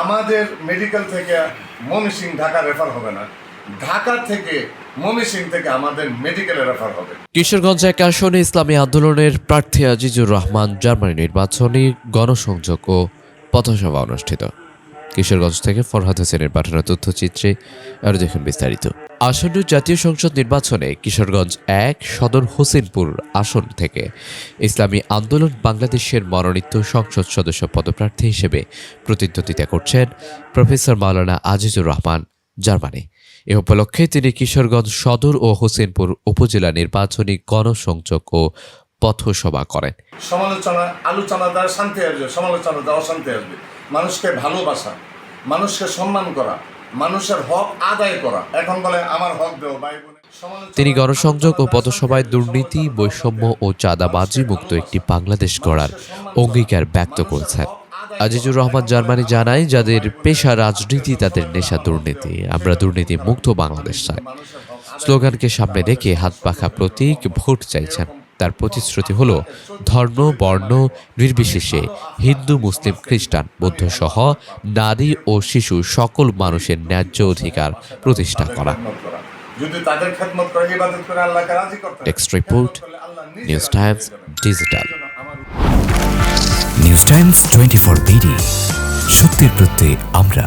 আমাদের মেডিকেল থেকে মমিসিং ঢাকা রেফার হবে না। ঢাকা থেকে মমিসিং থেকে আমাদের রেফার হবে। কিশোরগঞ্জ এক ইসলামী আন্দোলনের প্রার্থী আজিজুর রহমান, জার্মানি নির্বাচনী গণসংযোগ ও পথসভা অনুষ্ঠিত। কিশোরগঞ্জ থেকে ফরহাদ হোসেনের পাঠানো তথ্যচিত্রে আরও দেখুন বিস্তারিত। আসন্ন জাতীয় সংসদ নির্বাচনে কিশোরগঞ্জ এক, সদর হোসেনপুর আসন থেকে ইসলামী আন্দোলন বাংলাদেশের মনোনীত সংসদ সদস্য পদপ্রার্থী হিসেবে প্রতিদ্বন্দ্বিতা করছেন প্রফেসর মাওলানা আজিজুর রহমান, জার্মানি। এ উপলক্ষে তিনি কিশোরগঞ্জ সদর ও হোসেনপুর উপজেলা নির্বাচনী গণসংযোগ ও পথসভা করেন। সমালোচনা, আলোচনা দ্বারা শান্তি আসবে, সমালোচনা দ্বারা অশান্তি আসবে। মানুষকে ভালোবাসা মানুষকে সম্মান করা, মানুষের হক আদায় করা। এখন বলে, আমার হক দেও, ভাই তিনি গণসংযোগ ও পথসভায় দুর্নীতি, বৈষম্য ও চাঁদাবাজি মুক্ত একটি বাংলাদেশ গড়ার অঙ্গীকার ব্যক্ত করেছেন। আজিজুর রহমান জার্মানি জানায়, যাদের পেশা রাজনীতি, তাদের নেশা দুর্নীতি। আমরা দুর্নীতি মুক্ত বাংলাদেশ চাই। স্লোগানকে সামনে রেখে হাত পাখা প্রতীক, ভোট চাইছেন তার প্রতিশ্রুতি হল ধর্ম বর্ণ নির্বিশেষে হিন্দু মুসলিম খ্রিস্টান বৌদ্ধ সহ নারী ও শিশু সকল মানুষের ন্যায্য অধিকার প্রতিষ্ঠা করা। যদি তাদের খেদমত করে ইবাদত করে আল্লাহকে রাজি করতে text report news times digital এজন্য news times twenty four BD সত্যের প্রত্যয়ে আমরা।